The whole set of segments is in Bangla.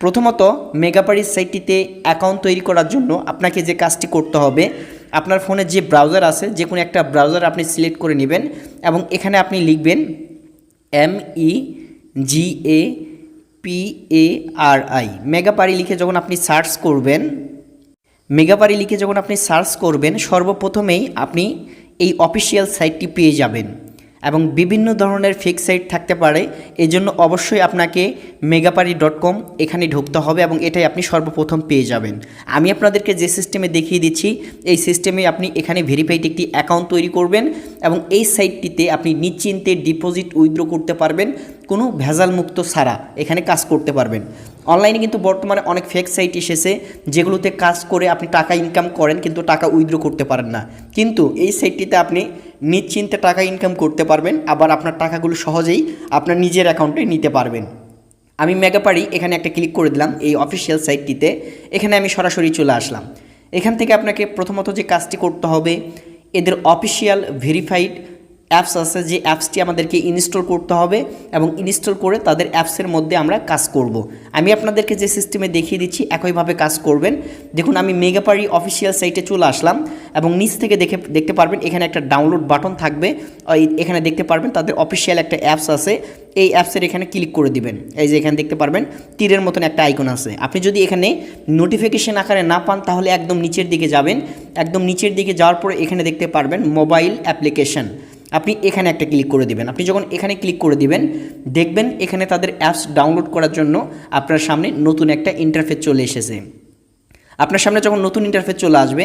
প্রথমত মেগাপারিস সাইটটিতে অ্যাকাউন্ট তৈরি করার জন্য আপনাকে যে কাজটি করতে হবে, আপনার ফোনে যে ব্রাউজার আছে, যে কোনো একটা ব্রাউজার আপনি সিলেক্ট করে নেবেন এবং এখানে আপনি লিখবেন M E G A P A R I Megapari লিখে যখন আপনি সার্চ করবেন, মেগাপারি লিখে যখন আপনি সার্চ করবেন, সর্বপ্রথমেই আপনি এই অফিসিয়াল সাইটটি পেয়ে যাবেন। এবং বিভিন্ন ধরনের ফেক সাইট থাকতে পারে এই জন্য অবশ্যই আপনাকে মেগাপারি ডট কম এখানে ঢুকতে হবে এবং এটাই আপনি সর্বপ্রথম পেয়ে যাবেন। আমি আপনাদেরকে যে সিস্টেমে দেখিয়ে দিচ্ছি, এই সিস্টেমে আপনি এখানে ভেরিফাইড একটি অ্যাকাউন্ট তৈরি করবেন এবং এই সাইটটিতে আপনি নিশ্চিন্তে ডিপোজিট উইথড্র করতে পারবেন, কোনো ভেজাল মুক্ত ছাড়া এখানে কাজ করতে পারবেন। অনলাইনে কিন্তু বর্তমানে অনেক ফেক সাইট এসেছে, যেগুলোতে কাজ করে আপনি টাকা ইনকাম করেন কিন্তু টাকা উইথড্র করতে পারেন না। কিন্তু এই সাইটটিতে আপনি নিশ্চিন্তে টাকা ইনকাম করতে পারবেন, আবার আপনার টাকাগুলো সহজেই আপনার নিজের অ্যাকাউন্টে নিতে পারবেন। আমি মেগাপারি এখানে একটা ক্লিক করে দিলাম এই অফিসিয়াল সাইটটিতে এখানে আমি সরাসরি চলে আসলাম। এখান থেকে আপনাকে প্রথমত যে কাজটি করতে হবে, এদের অফিসিয়াল ভেরিফাইড অ্যাপস আছে যে অ্যাপসটি আমাদেরকে ইনস্টল করতে হবে এবং ইনস্টল করে তাদের অ্যাপসের মধ্যে আমরা কাজ করব। আমি আপনাদেরকে যে সিস্টেমে দেখিয়ে দিচ্ছি, একইভাবে কাজ করবেন। দেখুন, আমি মেগাপারি অফিসিয়াল সাইটে চলে আসলাম এবং নিচ থেকে দেখে, দেখতে পারবেন এখানে একটা ডাউনলোড বাটন থাকবে। এখানে দেখতে পারবেন তাদের অফিসিয়াল একটা অ্যাপস আছে। এই অ্যাপসের এখানে ক্লিক করে দিবেন। এই যে এখানে দেখতে পারবেন, তীরের মতন একটা আইকন আছে। আপনি যদি এখানে নোটিফিকেশন আকারে না পান, তাহলে একদম নিচের দিকে যাবেন। একদম নিচের দিকে যাওয়ার পরে এখানে দেখতে পারবেন মোবাইল অ্যাপ্লিকেশন আপনি এখানে একটা ক্লিক করে দিবেন। আপনি যখন এখানে ক্লিক করে দিবেন, দেখবেন এখানে তাদের অ্যাপস ডাউনলোড করার জন্য আপনার সামনে নতুন একটা ইন্টারফেস চলে এসেছে। আপনার সামনে যখন নতুন ইন্টারফেস চলে আসবে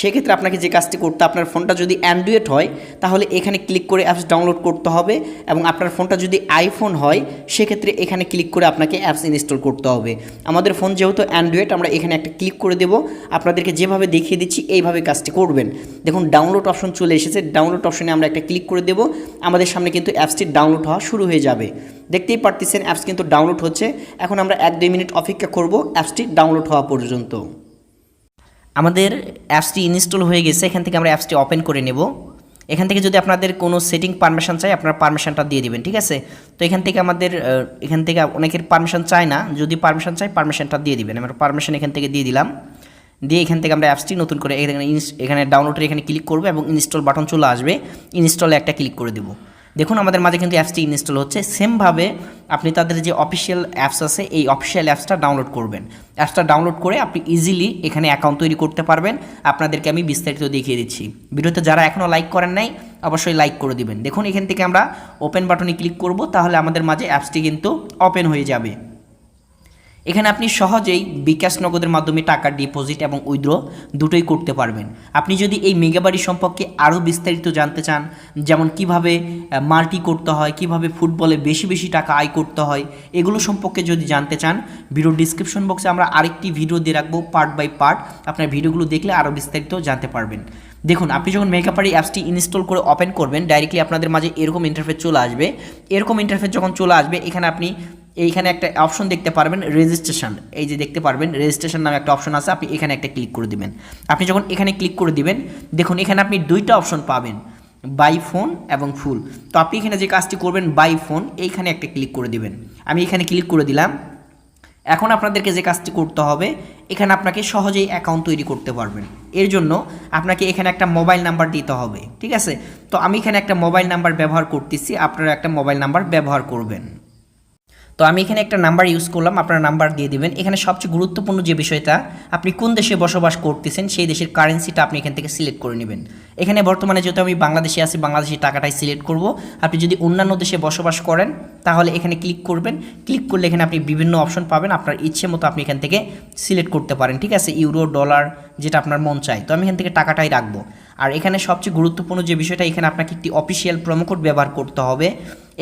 সেক্ষেত্রে আপনাকে যে কাজটি করতে আপনার ফোনটা যদি অ্যান্ড্রয়েড হয়, তাহলে এখানে ক্লিক করে অ্যাপস ডাউনলোড করতে হবে এবং আপনার ফোনটা যদি আইফোন হয়, সেক্ষেত্রে এখানে ক্লিক করে আপনাকে অ্যাপস ইনস্টল করতে হবে। আমাদের ফোন যেহেতু অ্যান্ড্রয়েড, আমরা এখানে একটা ক্লিক করে দেব। আপনাদেরকে যেভাবে দেখিয়ে দিচ্ছি, এইভাবে কাজটি করবেন। দেখুন, ডাউনলোড অপশন চলে এসেছে। ডাউনলোড অপশনে আমরা একটা ক্লিক করে দেব। আমাদের সামনে কিন্তু অ্যাপসটি ডাউনলোড হওয়া শুরু হয়ে যাবে। দেখতেই পারতেছেন, অ্যাপস কিন্তু ডাউনলোড হচ্ছে। এখন আমরা এক দুই মিনিট অপেক্ষা করব অ্যাপসটি ডাউনলোড হওয়া পর্যন্ত। আমাদের অ্যাপসটি ইনস্টল হয়ে গেছে, এখান থেকে আমরা অ্যাপসটি ওপেন করে নেব। এখান থেকে যদি আপনাদের কোনো সেটিং পারমিশন চাই আপনারা পারমিশনটা দিয়ে দিবেন, ঠিক আছে? তো এখান থেকে আমাদের এখান থেকে অনেকের পারমিশন চায় না, যদি পারমিশন চাই পারমিশনটা দিয়ে দিবেন। আমরা পারমিশন এখান থেকে দিয়ে দিলাম। দিয়ে এখান থেকে আমরা অ্যাপসটি নতুন করে এখানে এখানে ডাউনলোডের এখানে ক্লিক করব এবং ইনস্টল বাটন চলে আসবে। ইনস্টলে একটা ক্লিক করে দেবো। দেখুন, আমাদের মাঝে কিন্তু অ্যাপসটি ইনস্টল হচ্ছে। সেমভাবে আপনি তাদের যে অফিসিয়াল অ্যাপস আছে, এই অফিসিয়াল অ্যাপসটা ডাউনলোড করবেন। অ্যাপসটা ডাউনলোড করে আপনি ইজিলি এখানে অ্যাকাউন্ট তৈরি করতে পারবেন। আপনাদেরকে আমি বিস্তারিত দেখিয়ে দিচ্ছি। ভিডিওতে যারা এখনও লাইক করেন নাই, অবশ্যই লাইক করে দিবেন। দেখুন, এখান থেকে আমরা ওপেন বাটনে ক্লিক করব, তাহলে আমাদের মাঝে অ্যাপসটি কিন্তু ওপেন হয়ে যাবে। এখানে আপনি সহজেই বিকাশ নগদের মাধ্যমে টাকা ডিপোজিট এবং উইথড্র দুটোই করতে পারবেন। আপনি যদি এই মেগাবাড়ি সম্পর্কে আরও বিস্তারিত জানতে চান, যেমন কীভাবে মাল্টি করতে হয়, কীভাবে ফুটবলে বেশি বেশি টাকা আয় করতে হয়, এগুলো সম্পর্কে যদি জানতে চান ভিডিও ডিসক্রিপশন বক্সে আমরা আরেকটি ভিডিও দিয়ে রাখব পার্ট বাই পার্ট আপনার ভিডিওগুলো দেখলে আরও বিস্তারিত জানতে পারবেন। দেখুন, আপনি যখন মেকাপারি অ্যাপসটি ইনস্টল করে ওপেন করবেন ডাইরেক্টলি আপনাদের মাঝে এরকম ইন্টারফেস চলে আসবে। এরকম ইন্টারফেস যখন চলে আসবে, এখানে আপনি এইখানে একটা অপশন দেখতে পারবেন রেজিস্ট্রেশন এই যে দেখতে পারবেন রেজিস্ট্রেশন নামে একটা অপশন আছে, আপনি এখানে একটা ক্লিক করে দিবেন। আপনি যখন এখানে ক্লিক করে দিবেন, দেখুন এখানে আপনি দুইটা অপশন পাবেন বাই ফোন এবং ফুল তো আপনি এখানে যে কাজটি করবেন বাই ফোন এইখানে একটা ক্লিক করে দিবেন। আমি এখানে ক্লিক করে দিলাম। এখন আপনাদেরকে যে কাজটি করতে হবে, এখানে আপনাকে সহজেই অ্যাকাউন্ট তৈরি করতে পারবেন। এর জন্য আপনাকে এখানে একটা মোবাইল নাম্বার দিতে হবে, ঠিক আছে? তো আমি এখানে একটা মোবাইল নাম্বার ব্যবহার করতেছি, আপনারা একটা মোবাইল নাম্বার ব্যবহার করবেন। তো আমি এখানে একটা নাম্বার ইউজ করলাম, আপনার নাম্বার দিয়ে দিবেন। এখানে সবচেয়ে গুরুত্বপূর্ণ যে বিষয়টা, আপনি কোন দেশে বসবাস করতেছেন, সেই দেশের কারেন্সিটা আপনি এখান থেকে সিলেক্ট করে নেবেন। এখানে বর্তমানে যেহেতু আমি বাংলাদেশে আছি বাংলাদেশের টাকাটাই সিলেক্ট করব। আপনি যদি অন্যান্য দেশে বসবাস করেন, তাহলে এখানে ক্লিক করবেন। ক্লিক করলে এখানে আপনি বিভিন্ন অপশন পাবেন। আপনার ইচ্ছে মতো আপনি এখান থেকে সিলেক্ট করতে পারেন, ঠিক আছে? ইউরো ডলার যেটা আপনার মন চায়। তো আমি এখান থেকে টাকাটাই রাখব। আর এখানে সবচেয়ে গুরুত্বপূর্ণ যে বিষয়টা, এখানে আপনাকে একটি অফিসিয়াল প্রোমোকোড ব্যবহার করতে হবে।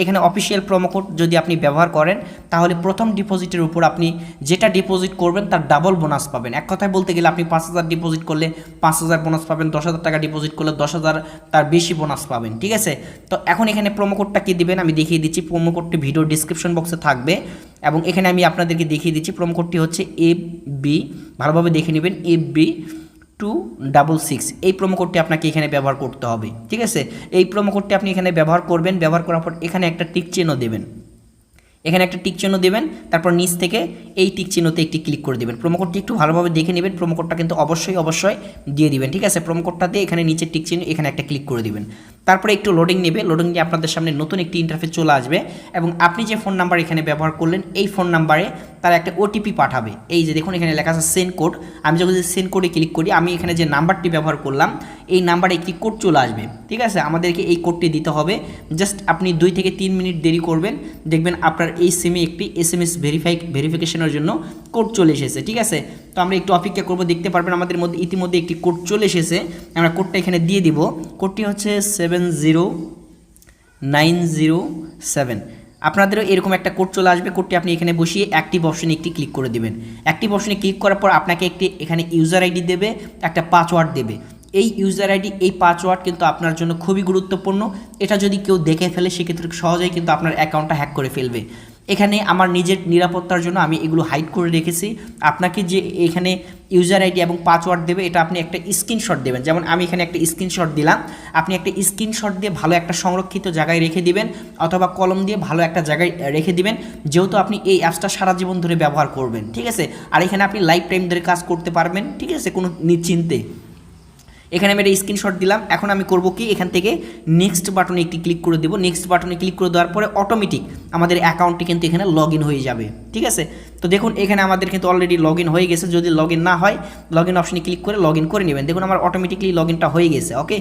এখানে অফিসিয়াল প্রোমোকোড যদি আপনি ব্যবহার করেন, তাহলে প্রথম ডিপোজিটের উপর আপনি যেটা ডিপোজিট করবেন, তার ডাবল বোনাস পাবেন। এক কথায় বলতে গেলে, আপনি পাঁচ হাজার ডিপোজিট করলে পাঁচ হাজার বোনাস পাবেন, দশ হাজার টাকা ডিপোজিট করলে দশ হাজার, তার বেশি বোনাস পাবেন, ঠিক আছে? তো এখন এখানে প্রোমোকোডটা কি দিবেন, আমি দেখিয়ে দিচ্ছি। প্রোমোকোডটি ভিডিও ডিসক্রিপশন বক্সে থাকবে এবং এখানে আমি আপনাদেরকে দেখিয়ে দিচ্ছি। প্রোমোকোডটি হচ্ছে এফ বি ভালোভাবে দেখে নেবেন F B two double six এই প্রোমো কোডটি আপনাকে এখানে ব্যবহার করতে হবে, ঠিক আছে? এই প্রোমো কোডটি আপনি এখানে ব্যবহার করবেন, ব্যবহার করার পর এখানে একটা টিক চেনও দেবেন। এখানে একটা টিক চিহ্ন দেবেন, তারপর নিচ থেকে এই টিক চিহ্নতে একটি ক্লিক করে দেবেন। প্রোমোকোডটি একটু ভালোভাবে দেখে নেবেন প্রোমোকোডটা কিন্তু অবশ্যই অবশ্যই দিয়ে দিবেন, ঠিক আছে? দিয়ে এখানে নিচে টিক চিহ্ন, এখানে একটা ক্লিক করে দিবেন। তারপরে একটু লোডিং নেবে লোডিং নিয়ে আপনাদের সামনে নতুন একটি ইন্টারফেস চলে আসবে এবং আপনি যে ফোন নাম্বার এখানে ব্যবহার করলেন, এই ফোন নাম্বারে তারা একটা ওটিপি পাঠাবে। এই যে দেখুন, এখানে লেখা আছে সেন্ড কোড আমি যখন সেন্ড কোডে ক্লিক করি, আমি এখানে যে নাম্বারটি ব্যবহার করলাম এই নাম্বারে একটি কোড চলে আসবে, ঠিক আছে? আমাদেরকে এই কোডটি দিতে হবে। জাস্ট আপনি দুই থেকে তিন মিনিট দেরি করবেন। দেখবেন আপনার এই সিমে একটি এস এম এস ভেরিফাই ভেরিফিকেশনের জন্য কোড চলে এসেছে, ঠিক আছে? তো আমরা একটু অপেক্ষা করব, দেখতে পারবেন আমাদের মধ্যে ইতিমধ্যে একটি কোড চলে এসেছে। আমরা কোডটা এখানে দিয়ে দিব। কোডটি হচ্ছে seven zero nine zero seven আপনাদেরও এরকম একটা কোড চলে আসবে। কোডটি আপনি এখানে বসিয়ে অ্যাক্টিভ অপশনে একটি ক্লিক করে দেবেন। অ্যাক্টিভ অপশনে ক্লিক করার পর আপনাকে একটি এখানে ইউজার আইডি দেবে, একটা পাসওয়ার্ড দেবে। এই ইউজার আইডি এই পাসওয়ার্ড কিন্তু আপনার জন্য খুবই গুরুত্বপূর্ণ। এটা যদি কেউ দেখে ফেলে, সেক্ষেত্রে সহজেই কিন্তু আপনার অ্যাকাউন্টটা হ্যাক করে ফেলবে। এখানে আমার নিজের নিরাপত্তার জন্য আমি এগুলো হাইড করে রেখেছি। আপনাকে যে এখানে ইউজার আইডি এবং পাসওয়ার্ড দেবে, এটা আপনি একটা স্ক্রিনশট দেবেন। যেমন আমি এখানে একটা স্ক্রিনশট দিলাম। আপনি একটা স্ক্রিনশট দিয়ে ভালো একটা সংরক্ষিত জায়গায় রেখে দিবেন অথবা কলম দিয়ে ভালো একটা জায়গায় রেখে দিবেন। যেহেতু আপনি এই অ্যাপসটা সারা জীবন ধরে ব্যবহার করবেন, ঠিক আছে? আর এখানে আপনি লাইফ টাইম ধরে কাজ করতে পারবেন, ঠিক আছে? কোনো নিশ্চিন্তে। এখানে আমি একটা স্ক্রিনশট দিলাম। এখন আমি করব কি? এখান থেকে নেক্সট বাটনে একটি ক্লিক করে দেবো। নেক্সট বাটনে ক্লিক করে দেওয়ার পরে অটোমেটিক আমাদের অ্যাকাউন্টটি কিন্তু এখানে লগ হয়ে যাবে। ঠিক আছে? তো দেখুন, এখানে আমাদের কিন্তু অলরেডি লগ হয়ে গেছে। যদি লগ না হয় লগ ইন অপশনে ক্লিক করে লগ করে নেবেন। দেখুন, আমার অটোমেটিকলি লগ হয়ে গেছে ওকে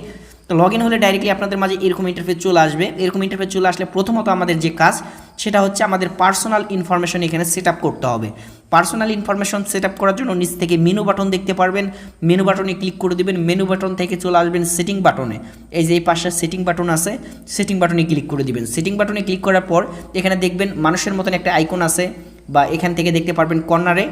তো লগ ইন হলে ডাইরেক্টলি আপনাদের মাঝে এরকম ইন্টারফেস চলে আসবে। এরকম ইন্টারফেস চলে আসলে প্রথমত আমাদের যে কাজ, সেটা হচ্ছে আমাদের পার্সোনাল ইনফরমেশন এখানে সেট করতে হবে। পার্সোনাল ইনফরমেশন সেট করার জন্য নিচ থেকে মেনু বাটন দেখতে পারবেন। মেনু বাটনে ক্লিক করে দেবেন। মেনু বাটন থেকে চলে আসবেন সেটিং বাটনে এই যে এই পাশে সেটিং বাটন আছে সেটিং বাটনে ক্লিক করে দিবেন। সেটিং বাটনে ক্লিক করার পর এখানে দেখবেন মানুষের মতন একটা আইকন আছে বা এখান থেকে দেখতে পারবেন কর্নারে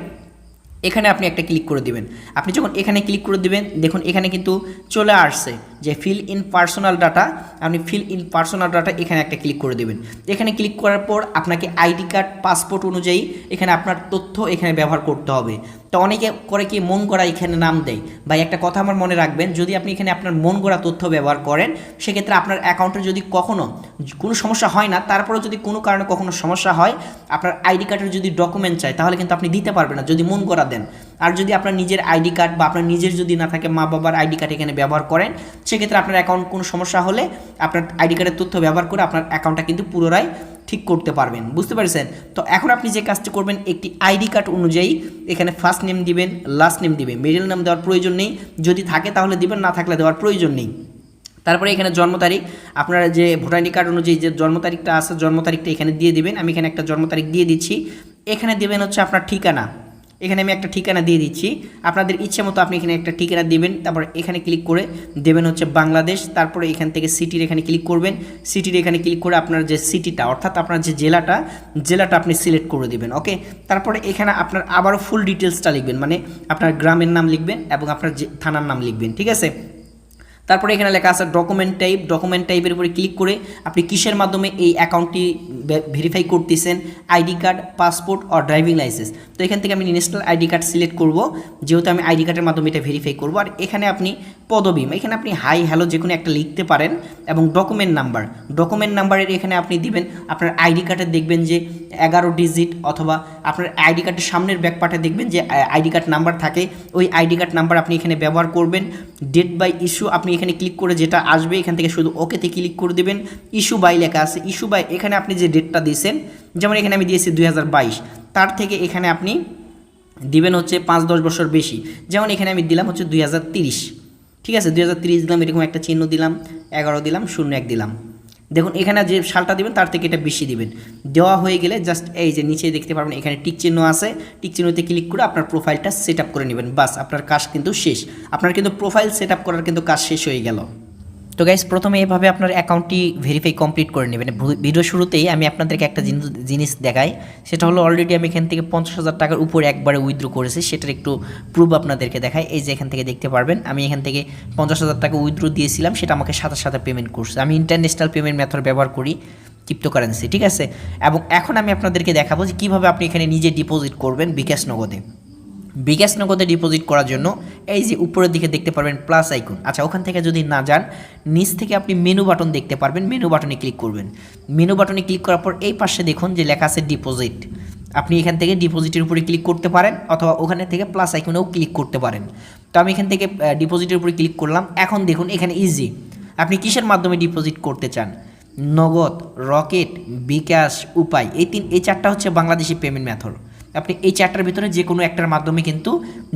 এখানে আপনি একটা ক্লিক করে দিবেন। আপনি যখন এখানে ক্লিক করে দিবেন, দেখুন এখানে কিন্তু চলে আসছে। যে ফিল ইন পার্সোনাল ডাটা আপনি ফিল ইন পার্সোনাল ডাটা এখানে একটা ক্লিক করে দেবেন। এখানে ক্লিক করার পর আপনাকে আইডি কার্ড পাসপোর্ট অনুযায়ী এখানে আপনার তথ্য এখানে ব্যবহার করতে হবে। তো অনেকে করে কি মন গড়া এখানে নাম দেয়। ভাই, একটা কথা আমার মনে রাখবেন, যদি আপনি এখানে আপনার মন গড়া তথ্য ব্যবহার করেন, সেক্ষেত্রে আপনার অ্যাকাউন্টে যদি কখনো কোনো সমস্যা হয় না, তারপরেও যদি কোনো কারণে কখনো সমস্যা হয়, আপনার আইডি কার্ডের যদি ডকুমেন্ট চাই, তাহলে কিন্তু আপনি দিতে পারবেন না, যদি মন গড়া দেন। আর যদি আপনার নিজের আইডি কার্ড বা আপনার নিজের যদি না থাকে মা বাবার আইডি কার্ড এখানে ব্যবহার করেন, সেক্ষেত্রে আপনার অ্যাকাউন্ট কোনো সমস্যা হলে আপনার আইডি কার্ডের তথ্য ব্যবহার করে আপনার অ্যাকাউন্টটা কিন্তু পুনরায় ঠিক করতে পারবেন। বুঝতে পারছেন? তো এখন আপনি যে কাজটি করবেন, একটি আইডি কার্ড অনুযায়ী এখানে ফার্স্ট নেম দিবেন লাস্ট নেম দিবেন। মিডল নাম দেওয়ার প্রয়োজন নেই। যদি থাকে তাহলে দিবেন, না থাকলে দেওয়ার প্রয়োজন নেই। তারপরে এখানে জন্ম তারিখ। আপনারা যে ভোটার আইডি কার্ড অনুযায়ী যে জন্ম তারিখটা আছে, জন্ম তারিখটা এখানে দিয়ে দিবেন। আমি এখানে একটা জন্ম তারিখ দিয়ে দিচ্ছি। এখানে দেবেন হচ্ছে আপনার ঠিকানা। এখানে আমি একটা ঠিকানা দিয়ে দিচ্ছি। আপনাদের ইচ্ছে মতো আপনি এখানে একটা ঠিকানা দেবেন, তারপর এখানে ক্লিক করে দেবেন হচ্ছে বাংলাদেশ, তারপরে এখান থেকে সিটির এখানে ক্লিক করবেন। সিটির এখানে ক্লিক করে আপনার যে সিটিটা, অর্থাৎ আপনার যে জেলাটা জেলাটা আপনি সিলেক্ট করে দেবেন, ওকে? তারপরে এখানে আপনার আবারও ফুল ডিটেলসটা লিখবেন মানে আপনার গ্রামের নাম লিখবেন এবং আপনার যে থানার নাম লিখবেন, ঠিক আছে? তারপরে এখানে লেখা আছে ডকুমেন্ট টাইপ ডকুমেন্ট টাইপের উপরে ক্লিক করে আপনি কিসের মাধ্যমে এই অ্যাকাউন্টটি ভেরিফাই করতেছেন? আইডি কার্ড পাসপোর্ট আর ড্রাইভিং লাইসেন্স তো এখান থেকে আমি ন্যাশনাল আইডি কার্ড সিলেক্ট করব। যেহেতু আমি আইডি কার্ডের মাধ্যমে এটা ভেরিফাই করব। আর এখানে আপনি পদবি এখানে আপনি হাই হ্যালো যে কোনো একটা লিখতে পারেন এবং ডকুমেন্ট নাম্বার ডকুমেন্ট নাম্বারের এখানে আপনি দিবেন। আপনার আইডি কার্ডে দেখবেন যে এগারো ডিজিট অথবা আপনার আইডি কার্ডের সামনের ব্যাক পার্টে দেখবেন যে আইডি কার্ড নাম্বার থাকে। ওই আইডি কার্ড নাম্বার আপনি এখানে ব্যবহার করবেন। ডেট বাই ইস্যু আপনি এখানে ক্লিক করে যেটা আসবে, এখান থেকে শুধু ওকেতে ক্লিক করে দেবেন। ইস্যু বাই লেখা আছে। ইস্যু বাই এখানে আপনি যে ডেটটা দিয়েছেন, যেমন এখানে আমি দিয়েছি দুই হাজার বাইশ, তার থেকে এখানে আপনি দিবেন হচ্ছে পাঁচ দশ বছর বেশি। যেমন এখানে আমি দিলাম হচ্ছে দুই ঠিক আছে? দুই দিলাম, এরকম একটা চিহ্ন দিলাম, এগারো দিলাম, শূন্য এক দিলাম। দেখুন, এখানে যে শালটা দেবেন, তার থেকে এটা বেশি দেবেন। দেওয়া হয়ে গেলে জাস্ট এই যে নিচে দেখতে পারবেন, এখানে টিক চিহ্ন আছে। টিক চিহ্নতে ক্লিক করে আপনার প্রোফাইলটা সেট করে নেবেন। বাস, আপনার কাজ কিন্তু শেষ। আপনার কিন্তু প্রোফাইল সেট করার কিন্তু কাজ শেষ হয়ে গেল। তো গাইজ প্রথমে এভাবে আপনার অ্যাকাউন্টটি ভেরিফাই কমপ্লিট করে নেবেন। ভিডিও শুরুতেই আমি আপনাদেরকে একটা জিনিস- জিনিস দেখাই। সেটা হলো অলরেডি আমি এখান থেকে পঞ্চাশ হাজার টাকার উপরে একবারে উইথড্র করেছি। সেটার একটু প্রুফ আপনাদেরকে দেখাই। এই যে এখান থেকে দেখতে পারবেন, আমি এখান থেকে পঞ্চাশ হাজার টাকা উইথড্র দিয়েছিলাম। সেটা আমাকে সাথে সাথে পেমেন্ট করছে। আমি ইন্টারন্যাশনাল পেমেন্ট মেথড ব্যবহার করি ক্রিপ্টোকারেন্সি ঠিক আছে? এবং এখন আমি আপনাদেরকে দেখাবো যে কীভাবে আপনি এখানে নিজে ডিপোজিট করবেন বিকাশ নগদে। বিকাশ নগদে ডিপোজিট করার জন্য এই যে উপরের দিকে দেখতে পারবেন প্লাস আইকন আচ্ছা ওখান থেকে যদি না যান, নিচ থেকে আপনি মেনু বাটন দেখতে পারবেন। মেনু বাটনে ক্লিক করবেন। মেনু বাটনে ক্লিক করার পর এই পাশে দেখুন যে লেখা আছে ডিপোজিট আপনি এখান থেকে ডিপোজিটের উপরে ক্লিক করতে পারেন অথবা ওখানে থেকে প্লাস আইকনেও ক্লিক করতে পারেন। তো আমি এখান থেকে ডিপোজিটের উপরে ক্লিক করলাম। এখন দেখুন এখানে ইজি আপনি কিসের মাধ্যমে ডিপোজিট করতে চান? নগদ রকেট বিকাশ, উপায়। এই তিন, এই চারটা হচ্ছে বাংলাদেশি পেমেন্ট মেথড আপনি এই চারটার ভিতরে যে কোনো একটার মাধ্যমে কিন্তু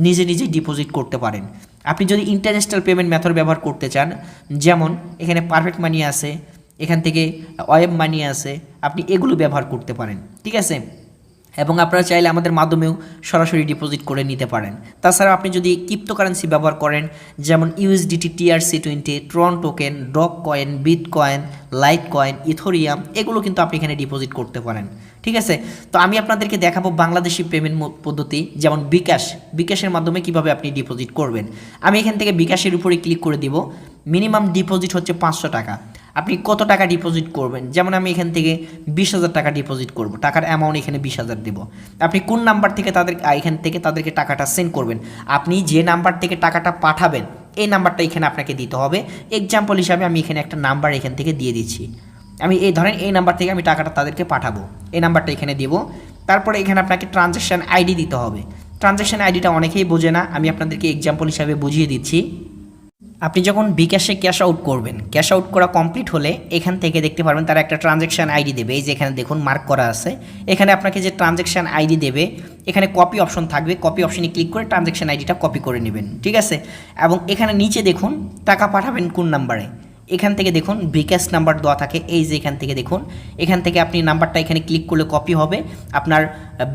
নিজে নিজে ডিপোজিট করতে পারেন। আপনি যদি ইন্টারন্যাশনাল পেমেন্ট মেথড ব্যবহার করতে চান, যেমন এখানে পারফেক্ট মানি আছে, এখান থেকে ওয়েব মানি আছে, আপনি এগুলো ব্যবহার করতে পারেন, ঠিক আছে? এবং আপনারা চাইলে আমাদের মাধ্যমেও সরাসরি ডিপোজিট করে নিতে পারেন। তাছাড়া আপনি যদি ক্রিপ্টো কারেন্সি ব্যবহার করেন, যেমন USDT TRC twenty Tron token Dogecoin bitcoin litecoin Ethereum এগুলো কিন্তু আপনি এখানে ডিপোজিট করতে পারেন। ঠিক আছে? তো আমি আপনাদেরকে দেখাবো বাংলাদেশি পেমেন্ট পদ্ধতি, যেমন বিকাশ। বিকাশের মাধ্যমে কীভাবে আপনি ডিপোজিট করবেন। আমি এখান থেকে বিকাশের উপরে ক্লিক করে দিব। মিনিমাম ডিপোজিট হচ্ছে পাঁচশো টাকা। আপনি কত টাকা ডিপোজিট করবেন? যেমন আমি এখান থেকে বিশ হাজার টাকা ডিপোজিট করব। টাকার অ্যামাউন্ট এখানে বিশ হাজার দেবো। আপনি কোন নাম্বার থেকে তাদের এখান থেকে তাদেরকে টাকাটা সেন্ড করবেন? আপনি যে নাম্বার থেকে টাকাটা পাঠাবেন, এই নাম্বারটা এখানে আপনাকে দিতে হবে। এক্সাম্পল হিসাবে আমি এখানে একটা নাম্বার এখান থেকে দিয়ে দিচ্ছি। আমি এই ধরেন এই নাম্বার থেকে আমি টাকাটা তাদেরকে পাঠাবো। এই নাম্বারটা এখানে দেব। তারপরে এখানে আপনাকে ট্রানজ্যাকশান আইডি দিতে হবে। ট্রানজ্যাকশান আইডিটা অনেকেই বোঝে না। আমি আপনাদেরকে এক্সাম্পল হিসাবে বুঝিয়ে দিচ্ছি। আপনি যখন বিকাশে ক্যাশ আউট করবেন ক্যাশ আউট করা কমপ্লিট হলে এখান থেকে দেখতে পারবেন তারা একটা ট্রানজ্যাকশান আইডি দেবে। এই যে এখানে দেখুন মার্ক করা আছে। এখানে আপনাকে যে ট্রানজ্যাকশান আইডি দেবে, এখানে কপি অপশন থাকবে। কপি অপশনে ক্লিক করে ট্রানজ্যাকশান আইডিটা কপি করে নেবেন। ঠিক আছে? এবং এখানে নিচে দেখুন, টাকা পাঠাবেন কোন নাম্বারে এখান থেকে দেখুন ব্রিকেস নাম্বার দেওয়া থাকে, এই যে এখান থেকে দেখুন। এখান থেকে আপনি নাম্বারটা এখানে ক্লিক করলে কপি হবে। আপনার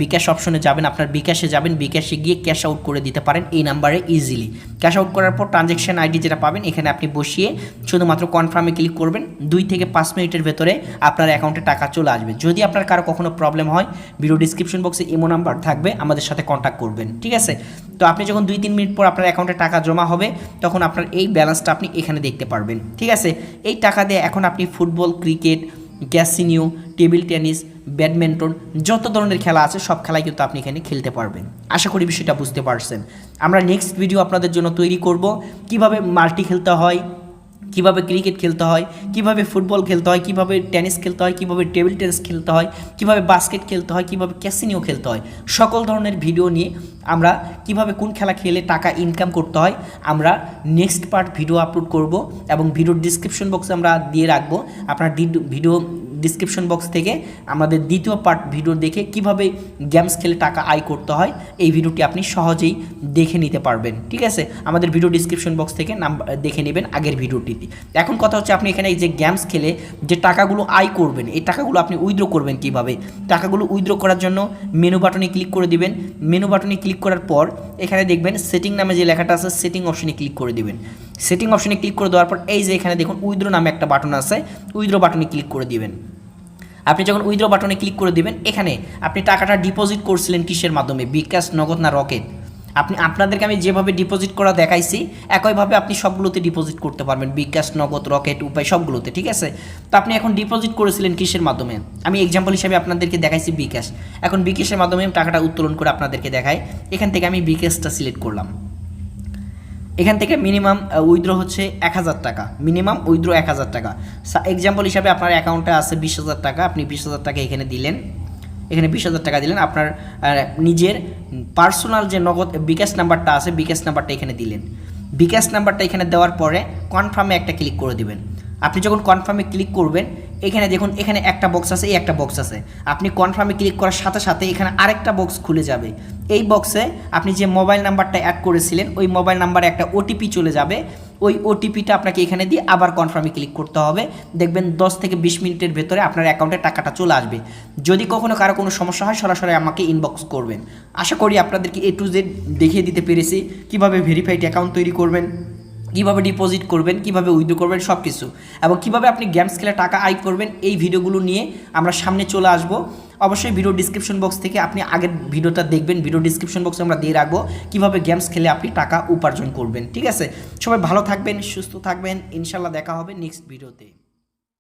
বিকাশ অপশনে যাবেন, আপনার বিকাশে যাবেন, বিকাশে গিয়ে ক্যাশ আউট করে দিতে পারেন এই নাম্বারে ইজিলি ক্যাশ আউট করার পর ট্রানজ্যাকশন আইডি যেটা পাবেন, এখানে আপনি বসিয়ে শুধুমাত্র কনফার্মে ক্লিক করবেন, দুই থেকে পাঁচ মিনিটের ভেতরে আপনার অ্যাকাউন্টে টাকা চলে আসবে। যদি আপনার কারও কখনো প্রবলেম হয় ভিডিও ডিসক্রিপশন বক্সে ইমো নাম্বার থাকবে, আমাদের সাথে কন্ট্যাক্ট করবেন, ঠিক আছে? তো আপনি যখন দুই তিন মিনিট পর আপনার অ্যাকাউন্টে টাকা জমা হবে, তখন আপনার এই ব্যালেন্সটা আপনি এখানে দেখতে পারবেন, ঠিক আছে? এই টাকা দিয়ে এখন আপনি football cricket casino, table tennis, badminton, যত ধরনের খেলা আছে, সব খেলাই কিন্তু আপনি এখানে খেলতে পারবেন। আশা করি বিষয়টা বুঝতে পারছেন। আমরা নেক্সট ভিডিও আপনাদের জন্য তৈরি করব। কীভাবে মাল্টি খেলতে হয় কীভাবে ক্রিকেট খেলতে হয়, কীভাবে ফুটবল খেলতে হয়, কীভাবে টেনিস খেলতে হয়, কীভাবে টেবিল টেনিস খেলতে হয়, কীভাবে বাস্কেট খেলতে হয়, কীভাবে ক্যাসিনিও খেলতে হয়, সকল ধরনের ভিডিও নিয়ে আমরা কীভাবে কোন খেলা খেলে টাকা ইনকাম করতে হয়, আমরা নেক্সট পার্ট ভিডিও আপলোড করব এবং ভিডিওর ডিসক্রিপশন বক্সে আমরা দিয়ে রাখব। আপনার ভিডিও ডিসক্রিপশন বক্স থেকে আমাদের দ্বিতীয় পার্ট ভিডিও দেখে কীভাবে গেমস খেলে টাকা আয় করতে হয়, এই ভিডিওটি আপনি সহজেই দেখে নিতে পারবেন, ঠিক আছে? আমাদের ভিডিও ডিসক্রিপশন বক্স থেকে নাম্বার দেখে নেবেন আগের ভিডিওটিতে এখন কথা হচ্ছে আপনি এখানে এই যে গেমস খেলে যে টাকাগুলো আয় করবেন, এই টাকাগুলো আপনি উইথড্র করবেন কীভাবে? টাকাগুলো উইথড্র করার জন্য মেনু বাটনে ক্লিক করে দিবেন। মেনু বাটনে ক্লিক করার পর এখানে দেখবেন সেটিং নামে যে লেখাটা আছে সেটিং অপশনে ক্লিক করে দিবেন। সেটিং অপশনে ক্লিক করে দেওয়ার পর, এই যে এখানে দেখুন উইথড্র নামে একটা বাটন আছে, উইথড্র বাটনে ক্লিক করে দিবেন। আপনি যখন উইথড্র বাটনে ক্লিক করে দিবেন, এখানে আপনি টাকাটা ডিপোজিট করছিলেন কিসের মাধ্যমে? বিকাশ, নগদ না রকেট? আপনি, আপনাদেরকে আমি যেভাবে ডিপোজিট করা দেখাইছি, একইভাবে আপনি সবগুলোতে ডিপোজিট করতে পারবেন। বিকাশ, নগদ, রকেট, উপায় সবগুলোতে, ঠিক আছে? তো আপনি এখন ডিপোজিট করেছিলেন কিসের মাধ্যমে? আমি এক্সাম্পল হিসাবে আপনাদেরকে দেখাইছি বিকাশ। এখন বিকাশের মাধ্যমে টাকাটা উত্তোলন করে আপনাদেরকে দেখাই। এখান থেকে আমি বিকাশটা সিলেক্ট করলাম। এখান থেকে মিনিমাম উইথড্র হচ্ছে এক হাজার টাকা। মিনিমাম উইথড্র এক হাজার টাকা। এক্সাম্পল হিসাবে আপনার অ্যাকাউন্টে আছে বিশ হাজার টাকা, আপনি বিশ হাজার টাকা এখানে দিলেন। এখানে বিশ হাজার টাকা দিলেন, আপনার নিজের পার্সোনাল যে নগদ, বিকাশ নাম্বারটা আছে, বিকাশ নাম্বারটা এখানে দিলেন। বিকাশ নাম্বারটা এখানে দেওয়ার পরে কনফার্মে একটা ক্লিক করে দিবেন। আপনি যখন কনফার্মে ক্লিক করবেন এখানে দেখুন, এখানে একটা বক্স আছে, এই একটা বক্স আছে। আপনি কনফার্মে ক্লিক করার সাথে সাথে এখানে আরেকটা বক্স খুলে যাবে। এই বক্সে আপনি যে মোবাইল নাম্বারটা অ্যাড করেছিলেন, ওই মোবাইল নাম্বারে একটা ওটিপি চলে যাবে। ওই ওটিপিটা আপনাকে এখানে দিয়ে আবার কনফার্মে ক্লিক করতে হবে। দেখবেন দশ থেকে বিশ মিনিটের ভেতরে আপনার অ্যাকাউন্টে টাকাটা চলে আসবে। যদি কখনো কারও কোনো সমস্যা হয়, সরাসরি আমাকে ইনবক্স করবেন। আশা করি আপনাদেরকে এ টু জেড দেখিয়ে দিতে পেরেছি। কীভাবে ভেরিফাইড অ্যাকাউন্ট তৈরি করবেন কীভাবে ডিপোজিট করবেন, কীভাবে উইথড্রো করবেন সব কিছু এবং কীভাবে আপনি গেমস খেলে টাকা আয় করবেন, এই ভিডিওগুলো নিয়ে আমরা সামনে চলে আসব। অবশ্যই ভিডিও ডিসক্রিপশন বক্স থেকে আপনি আগের ভিডিওটা দেখবেন। ভিডিও ডিসক্রিপশন বক্সে আমরা দিয়ে রাখব কীভাবে গেমস খেলে আপনি টাকা উপার্জন করবেন, ঠিক আছে? সবাই ভালো থাকবেন, সুস্থ থাকবেন। ইনশাল্লাহ দেখা হবে নেক্সট ভিডিওতে